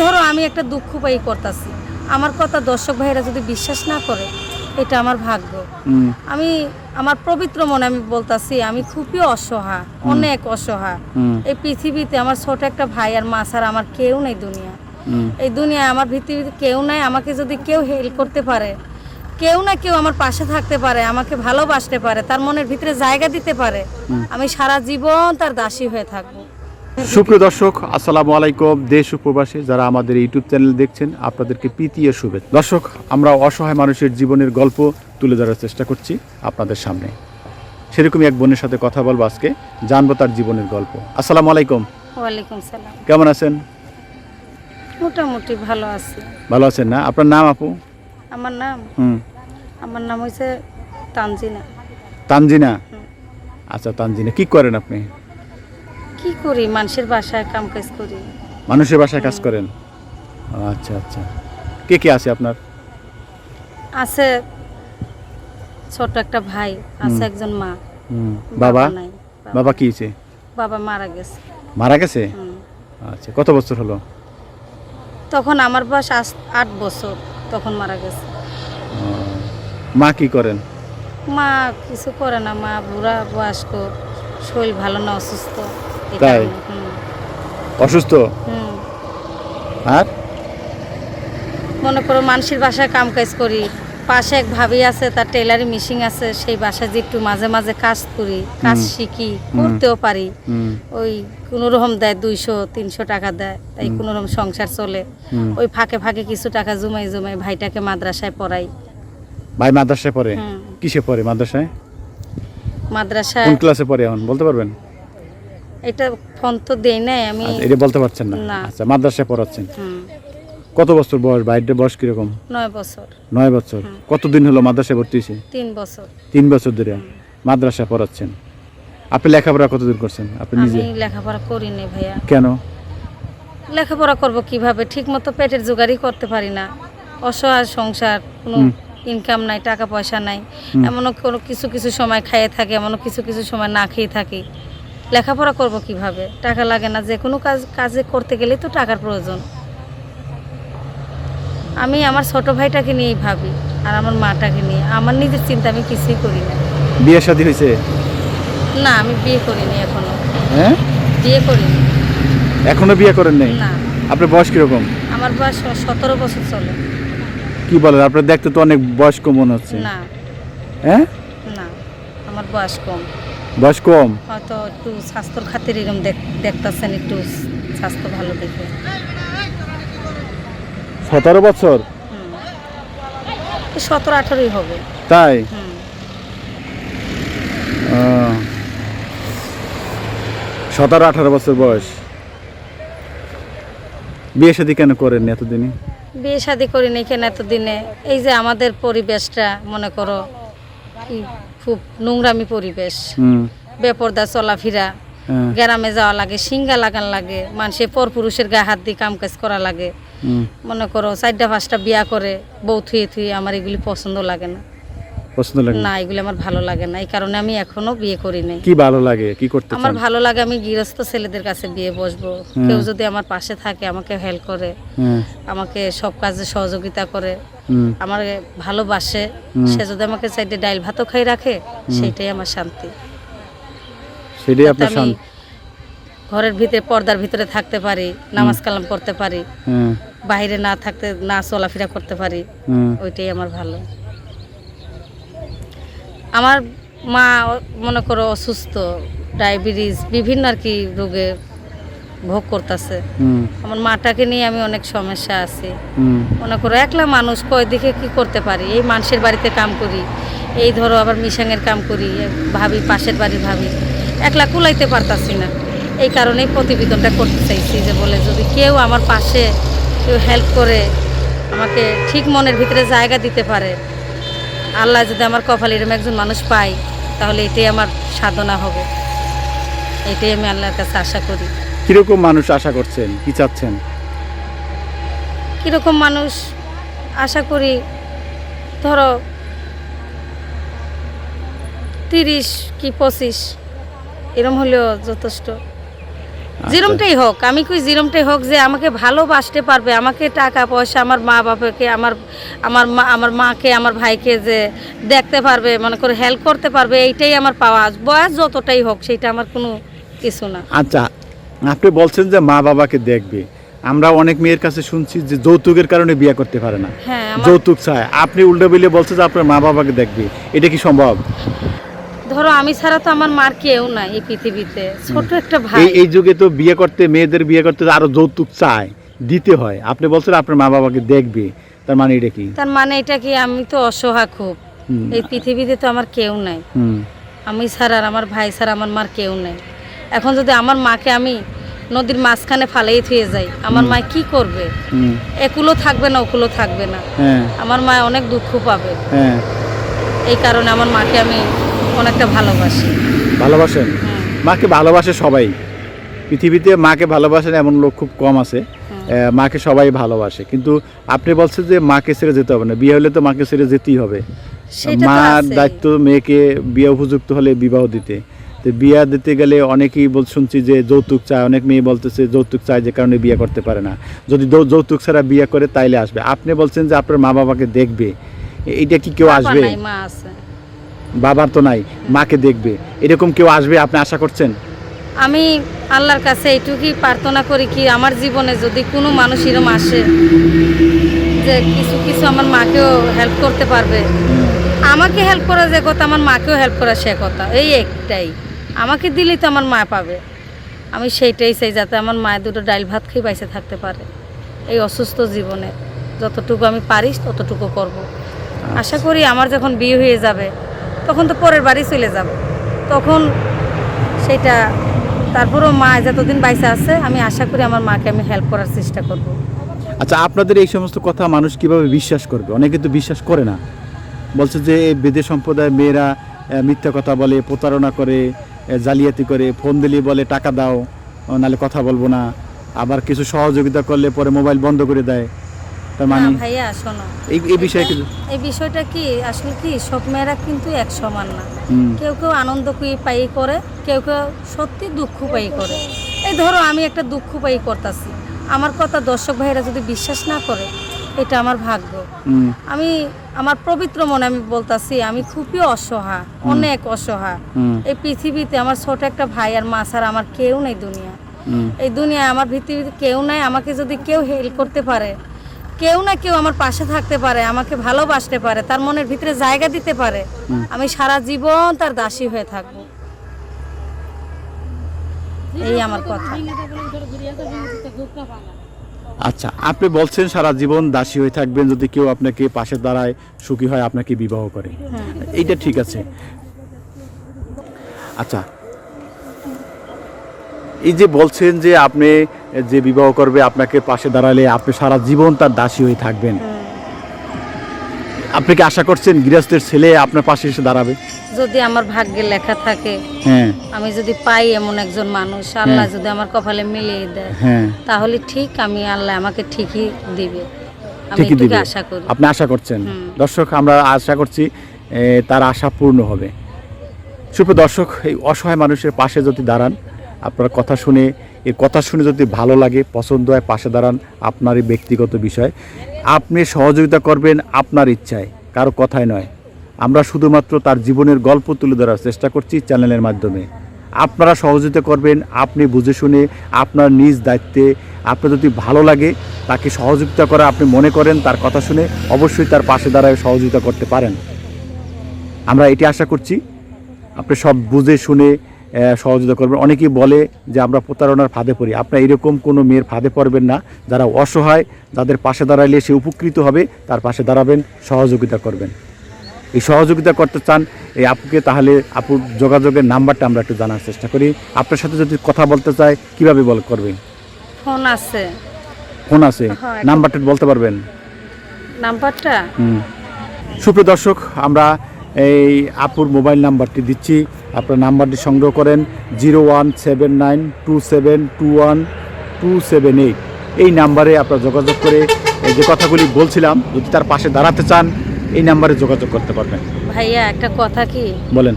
ধরো আমি একটা দুঃখ পাই করতেছি। আমার কথা দর্শক ভাইরা যদি বিশ্বাস না করে এটা আমার ভাগ্য। আমি আমার পবিত্র মনে আমি বলতাছি আমি খুবই অসহায় অনেক অসহায়। হুম। এই পৃথিবীতে আমার ছোট একটা ভাই আর মা ছাড়া আমার কেউ নেই দুনিয়া। এই দুনিয়ায় আমার পৃথিবীতে কেউ নাই আমাকে যদি কেউ হেল্প করতে পারে কেউ না কেউ আমার পাশে থাকতে পারে আমাকে ভালোবাসতে পারে তার মনের ভিতরে জায়গা দিতে পারে আমি সারা জীবন তার দাসী হয়ে থাকব। সুপ্রিয় দর্শক আসসালামু আলাইকুম দেশ উপবাসী যারা আমাদের ইউটিউব চ্যানেল দেখছেন আপনাদেরকে প্রীতি ও শুভেচ্ছা। দর্শক আমরা অসহায় মানুষের জীবনের গল্প তুলে ধরার চেষ্টা করছি আপনাদের সামনে। সেরকমই এক বোনের সাথে কথা বলব আজকে জানব তার জীবনের গল্প। আসসালামু আলাইকুম। ওয়ালাইকুম সালাম। কেমন আছেন? মোটামুটি ভালো আছি। ভালো আছেন না? আপনার নাম আপু? আমার নাম? হুম। আমার নাম হয়েছে তানজিনা। তানজিনা? আচ্ছা তানজিনা। কি করেন আপনি? করি মানুষের বাসায় কাম কাজ করি। মানুষের বাসায় কাজ করেন? আচ্ছা আচ্ছা। কে কে আছে আপনার? আছে ছোট একটা ভাই আছে একজন মা। হুম, বাবা নাই। বাবা কি হয়েছে? বাবা মারা গেছে। মারা গেছে? আচ্ছা কত বছর হলো? তখন আমার বয়স আট বছর তখন মারা গেছে। মা কি করেন? মা কিছু করে না মা বুড়া বয়স্ক শরীর ভালো না অসুস্থ। তাই? অসুস্থ? আর? মনে করো মানুষের বাসায় কাম কাজ করি পাশে এক ভাবি আছে তার টেলারি মেশিন আছে সেই বাসায় যে একটু মাঝে মাঝে কাজ করি কাজ শিখি করতেও পারি। ওই কোনো রকম দেয় দুইশো তিনশো টাকা দেয় তাই কোনো রকম সংসার চলে। ওই ফাঁকে ফাঁকে কিছু টাকা জমাই জমাই ভাইটাকে মাদ্রাসায় পড়াই। ভাই মাদ্রাসায় পড়ে? কিসে পড়ে মাদ্রাসায়? মাদ্রাসায় কোন ক্লাসে পড়ে এখন? বলতে পারবেন? এটা ফোন তো দেই নাই আমি আচ্ছা, এটা বলতে পারছেন না। আচ্ছা মাদ্রাসায় পড়াচ্ছেন। কত বছর বয়স ভাইয়ের বয়স কীরকম? নয় বছর। নয় বছর। কতদিন হলো মাদ্রাসায় ভর্তি হয়েছে? তিন বছর। তিন বছর ধরে মাদ্রাসায় পড়াচ্ছেন। আপনি লেখাপড়া কতদূর করছেন? আপনি নিজে? লেখাপড়া করিনি ভাইয়া। কেন? লেখাপড়া করব কীভাবে? ঠিক মতো পেটের জোগাড়ই করতে পারি না। অসহায় সংসার কোনো ইনকাম নাই টাকা পয়সা নাই। এমনও কোনো কিছু কিছু সময় খাইয়ে থাকে এমনও কিছু কিছু সময় না খেয়ে থাকি। লেখাপড়া করব কীভাবে? টাকা লাগে না যে কোনো কাজ কাজে করতে গেলেই তো টাকার প্রয়োজন। আমি আমার ছোট ভাইটাকে নিয়েই ভাবি আর আমার মাটাকে নিয়ে। আমার নিজের চিন্তা আমি কিছুই করি না। বিয়ে শাদী হয়েছে? না আমি বিয়ে করিনি এখনও। হ্যাঁ? বিয়ে করিনি। এখনও বিয়ে করেন নাই? না। আপনার বয়স কীরকম? আমার বয়স সতেরো বছর চলে। কি বলেন আপনার দেখতে তো অনেক বয়স্ক মনে হচ্ছে। না। হ্যাঁ? না আমার বয়স কম। বয়স কম? হয়তো একটু স্বাস্থ্যর খাতির এরকম দেখতেছেন একটু স্বাস্থ্য ভালো দেখে। সতেরো বছর? সতেরো আঠারোই হবে। তাই? সতেরো আঠারো বছর বয়স। বিয়ে শাদী কেন করেননি এতদিনই বিয়ে শাদি করিনি কেন এতদিনে? এই যে আমাদের পরিবেশটা মনে করো খুব নোংরামি পরিবেশ। বেপরদা চলাফেরা হ্যাঁ, গ্রামে যাওয়া লাগে সিঙ্গা লাগান লাগে মানুষের পর পুরুষের গায়ে হাত দিয়ে কাম কাজ করা লাগে। মনে করো চারটা পাঁচটা বিয়া করে বউ থুয়ে থুয়ে আমার এগুলি পছন্দ লাগে না। পছন্দ লাগে? না এগুলি আমার ভালো লাগে না। এই কারণে আমি এখনও বিয়ে করি নাই। কি ভালো লাগে? কি করতে আমার ভালো লাগে আমি গৃহস্থ ছেলেদের কাছে বিয়ে বসবো। কেউ যদি আমার পাশে থাকে আমাকে হেল্প করে আমাকে সব কাজে সহযোগিতা করে আমার ভালোবাসে সে যদি আমাকে চাইতে ডাইল ভাতও খাই রাখে সেইটাই আমার শান্তি। সেটাই আপনার আমি শান ঘরের ভিতরে পর্দার ভিতরে থাকতে পারি নামাজ কালাম করতে পারি বাইরে না থাকতে না চলাফেরা করতে পারি ওইটাই আমার ভালো। আমার মা মনে করো অসুস্থ ডায়াবেটিস বিভিন্ন আর কি রোগে ভোগ করতেছে। আমার মাটাকে নিয়ে আমি অনেক সমস্যা আছি। মনে করো একলা মানুষ কয় দিকে কি করতে পারি? এই মানুষের বাড়িতে কাম করি এই ধরো আবার মিশাঙের কাম করি ভাবি পাশের বাড়ি ভাবি একলা কুলাইতে পারতাছি না। এই কারণেই প্রতিবেদনটা করতে চাইছি যে বলে যদি কেউ আমার পাশে কেউ হেল্প করে আমাকে ঠিক মনের ভিতরে জায়গা দিতে পারে আল্লাহ যদি আমার কপালে এরকম একজন মানুষ পাই তাহলে এটাই আমার সাধনা হবে। এটাই আমি আল্লাহর কাছে আশা করি। কীরকম মানুষ আশা করছেন? কি চাচ্ছেন? কীরকম মানুষ আশা করি ধরো তিরিশ কি পঁচিশ এরম হলেও যথেষ্ট। যেরমটাই হোক আমি কই যেরমটাই হোক যে আমাকে ভালোবাসতে পারবে আমাকে টাকা পয়সা আমার মা বাবাকে আমার আমার মা আমার মাকে আমার ভাইকে যে দেখতে পারবে মনে করে হেল্প করতে পারবে এইটাই আমার পাওয়া। বয়স যতটাই হোক সেটা আমার কোনো কিছু না। আচ্ছা আপনি বলছেন যে মা বাবাকে দেখবে। আমরা অনেক মেয়ের কাছে শুনছি যে যৌতুকের কারণে বিয়ে করতে পারে না। হ্যাঁ যৌতুক চায়। আপনি উল্টো বিলে বলছেন যে আপনার মা বাবাকে দেখবে। এটা কি সম্ভব? ধরো আমি ছাড়া তো আমার মার কেউ নাই এই পৃথিবীতে। ছোট একটা ভাই। এই যুগে তো বিয়ে করতে মেয়েদের বিয়ে করতে আরও যৌতুক চায় দিতে হয়। আপনি বলছেন আপনার মা বাবাকে দেখবে তার মানে এটা কি? তার মানে এটা কি আমি তো অসহায় খুব। এই পৃথিবীতে তো আমার কেউ নাই। আমি ছাড়া আর আমার ভাই ছাড়া আমার মার কেউ নেই। এখন যদি আমার মাকে আমি নদীর মাঝখানে ফালাই থুয়ে যাই আমার মা কি করবে? একুলো থাকবে না ওকুলো থাকবে না। হ্যাঁ। আমার মা অনেক দুঃখ পাবে। হ্যাঁ। এই কারণে আমার মাকে আমি অনেকটা ভালোবাসি। ভালোবাসেন মাকে ভালোবাসে সবাই। পৃথিবীতে মাকে ভালোবাসেন এমন লোক খুব কম আছে। আহ, মাকে সবাই ভালোবাসে। কিন্তু আপনি বলছেন যে মাকে ছেড়ে যেতে হবে না বিয়ে হলে তো মাকে ছেড়ে যেতেই হবে। মার দায়িত্ব মেয়েকে বিয়ে উপযুক্ত হলে বিবাহ দিতে। তো বিয়া দিতে গেলে অনেকেই বল শুনছি যে যৌতুক চায় অনেক মেয়ে বলতেছে যৌতুক চায় যে কারণে বিয়ে করতে পারে না। যদি যৌতুক ছাড়া বিয়ে করে তাইলে আসবে। আপনি বলছেন যে আপনার মা বাবাকে দেখবে। এ- এইটা কি কেউ আসবে? মা আছে। বাবার তো নাই মাকে দেখবে। এরকম কেউ আসবে আপনি আশা করছেন? আমি আল্লাহর কাছে এইটুকুই প্রার্থনা করি কি আমার জীবনে যদি কোনো মানুষ এরম আসে যে কিছু কিছু আমার মাকেও হেল্প করতে পারবে। আমাকে হেল্প করা যে কথা আমার মাকেও হেল্প করা সে কথা এই একটাই। আমাকে দিলেই তো আমার মা পাবে। আমি সেইটাই চাই যাতে আমার মায়ের দুটো ডাইল ভাত খেয়ে বাইসে থাকতে পারে। এই অসুস্থ জীবনে যতটুকু আমি পারি ততটুকু করব। আশা করি আমার যখন বিয়ে হয়ে যাবে তখন তো পরের বাড়ি চলে যাব। তখন সেটা, তারপরেও মা যতদিন বাইসে আছে, আমি আশা করি আমার মাকে আমি হেল্প করার চেষ্টা করব। আচ্ছা আপনাদের এই সমস্ত কথা মানুষ কীভাবে বিশ্বাস করবে? অনেকে তো বিশ্বাস করে না। বলছে যে বেদে সম্প্রদায়ের মেয়েরা মিথ্যা কথা বলে, প্রতারণা করে জালিয়াতি করে, ফোন দিলে বলে, টাকা দাও নাহলে কথা বলব না। আবার কিছু সহযোগিতা করলে পরে মোবাইল বন্ধ করে দেয়। তার মানে ভাইয়া শোনো। এই এই বিষয়ে কি এই বিষয়টা কি আসলে কি সব মেয়েরা কিন্তু এক সমান না। কেউ কেউ আনন্দ কুই পাই করে কেউ কেউ সত্যি দুঃখ পাই করে। এই ধরো আমি একটা দুঃখ পাই করতেছি। আমার কথা দর্শক ভাইরা যদি বিশ্বাস না করে এটা আমার ভাগ্য। আমি আমার পবিত্র মনে আমি বলতাছি আমি খুবই অসহায় অনেক অসহায়। হুম, এই পৃথিবীতে আমার ছোট একটা ভাই আর মা ছাড়া আমার কেউ নেই দুনিয়া। এই দুনিয়ায় আমার পৃথিবীতে কেউ নাই আমাকে যদি কেউ হেল্প করতে পারে কেউ না কেউ আমার পাশে থাকতে পারে আমাকে ভালোবাসতে পারে তার মনের ভিতরে জায়গা দিতে পারে। আমি সারা জীবন তার দাসী হয়ে থাকব। এই আমার কথা। আচ্ছা আপনি বলছেন সারা জীবন দাসী হয়ে থাকবেন যদি কেউ আপনাকে পাশে দাঁড়ায় সুখী হয় আপনাকে বিবাহ করে। এইটা ঠিক আছে। আচ্ছা এই যে বলছেন যে আপনি যে বিবাহ করবে আপনাকে পাশে দাঁড়ালে আপনি সারা জীবন তার দাসী হয়ে থাকবেন। আপনি কি আশা করছেন গৃহস্থের ছেলে আপনার পাশে এসে দাঁড়াবে? যদি আমার ভাগ্যে লেখা থাকে হ্যাঁ। আমি যদি পাই এমন একজন মানুষ আল্লাহ যদি আমার কপালে মিলিয়ে দেয় হ্যাঁ। তাহলে ঠিক আমি আল্লাহ আমাকে ঠিকই দিবে। ঠিকই দিবে। আশা করি। আপনি আশা করছেন? দর্শক আমরা আশা করছি তার আশা পূর্ণ হবে। সুপ্র দর্শক এই অসহায় মানুষের পাশে যদি দাঁড়ান আপনার কথা শুনে এই কথা শুনে যদি ভালো লাগে, পছন্দ হয়, পাশে দাঁড়ান, আপনারই ব্যক্তিগত বিষয়। আপনি সহযোগিতা করবেন আপনার ইচ্ছায়, কারও কথায় নয়। আমরা শুধুমাত্র তার জীবনের গল্প তুলে ধরার চেষ্টা করছি চ্যানেলের মাধ্যমে। আপনারা সহযোগিতা করবেন, আপনি বুঝে শুনে আপনার নিজ দায়িত্বে, আপনার যদি ভালো লাগে, তাকে সহযোগিতা করা আপনি মনে করেন, তার কথা শুনে অবশ্যই তার পাশে দাঁড়ায় সহযোগিতা করতে পারেন। আমরা এটি আশা করছি, আপনি সব বুঝে শুনে সহযোগিতা করবেন। অনেকেই বলে যে আমরা প্রতারণার ফাঁদে পড়ি। আপনার এরকম কোনো মেয়ের ফাঁদে পড়বেন না। যারা অসহায় যাদের পাশে দাঁড়াইলে সে উপকৃত হবে তার পাশে দাঁড়াবেন সহযোগিতা করবেন। এই সহযোগিতা করতে চান এই আপুকে তাহলে আপুর যোগাযোগের নাম্বারটা আমরা একটু জানার চেষ্টা করি। আপনার সাথে যদি কথা বলতে চায় কীভাবে বল করবেন? ফোন আছে। ফোন আছে? হ্যাঁ, নাম্বারটা বলতে পারবেন? নাম্বারটা? হুম। সুপ্রিয় দর্শক আমরা এই আপুর মোবাইল নাম্বারটি দিচ্ছি। আপনার নাম্বারটি সংগ্রহ করেন zero one seven nine two seven two one two seven eight. এই নাম্বারে আপনারা যোগাযোগ করে এই যে কথাগুলি বলছিলাম যদি তার পাশে দাঁড়াতে চান এই নাম্বারে যোগাযোগ করতে পারবেন। ভাইয়া একটা কথা কি? বলেন।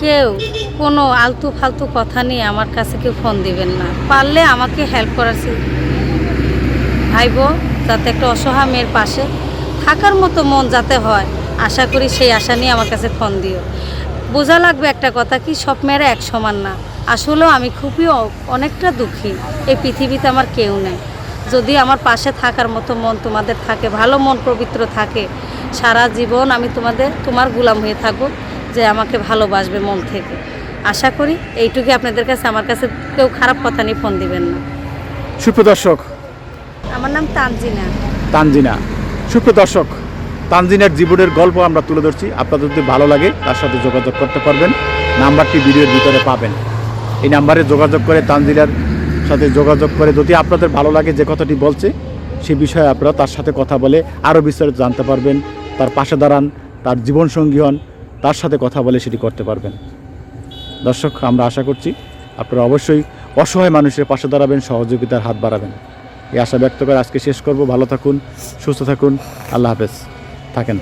কেউ কোনো আলতু ফালতু কথা নিয়ে আমার কাছে কেউ ফোন দিবেন না। পারলে আমাকে হেল্প করার চে- ভাইব যাতে একটা অসহায় মেয়ের পাশে থাকার মতো মন যাতে হয়। আশা করি সেই আশা নিয়ে আমার কাছে ফোন দিও। বোঝা লাগবে একটা কথা কি সব মেয়েরা এক সমান না। আসলেও আমি খুবই অনেকটা দুঃখী। এই পৃথিবীতে আমার কেউ নেই। যদি আমার পাশে থাকার মতো মন তোমাদের থাকে ভালো মন পবিত্র থাকে সারা জীবন আমি তোমাদের তোমার গুলাম হয়ে থাকব যে আমাকে ভালোবাসবে মন থেকে। আশা করি এইটুকুই আপনাদের কাছে। আমার কাছে কেউ খারাপ কথা নিয়ে ফোন দিবেন না। সুপ্রদর্শক আমার নাম তানজিনা। তানজিনা। সুপ্রদর্শক তানজিনার জীবনের গল্প আমরা তুলে ধরছি। আপনাদের যদি ভালো লাগে, তার সাথে যোগাযোগ করতে পারবেন। নাম্বারটি ভিডিওর ভিতরে পাবেন। এই নাম্বারে যোগাযোগ করে তানজিনার সাথে যোগাযোগ করে যদি আপনাদের ভালো লাগে যে কথাটি বলছে, সে বিষয়ে আপনারা তার সাথে কথা বলে আরও বিস্তারিত জানতে পারবেন। তার পাশে দাঁড়ান, তার জীবনসঙ্গী হন, তার সাথে কথা বলে সেটি করতে পারবেন। দর্শক, আমরা আশা করছি আপনারা অবশ্যই অসহায় মানুষের পাশে দাঁড়াবেন, সহযোগিতার হাত বাড়াবেন। এই আশা ব্যক্ত করে আজকে শেষ করব। ভালো থাকুন, সুস্থ থাকুন। আল্লাহ হাফেজ। থাকেন